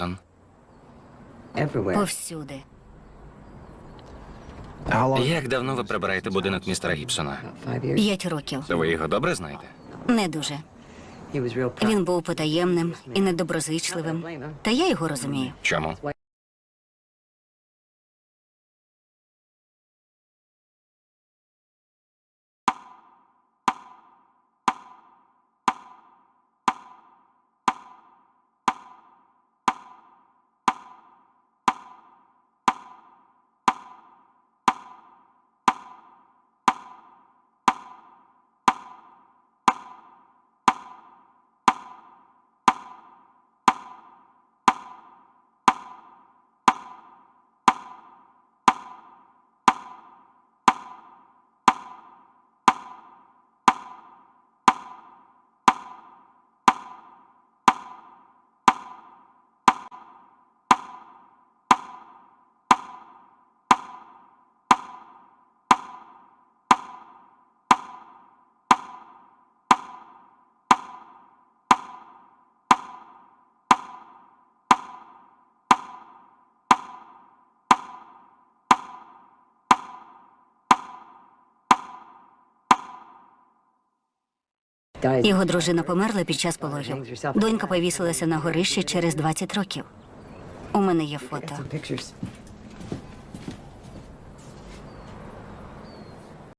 Гібсон? Повсюди. Як давно ви прибираєте будинок містера Гібсона? П'ять років. Ви його добре знаєте? Не дуже. Він був потаємним і недоброзичливим. Та я його розумію. Чому? Його дружина померла під час пологів. Донька повісилася на горищі через 20 років. У мене є фото.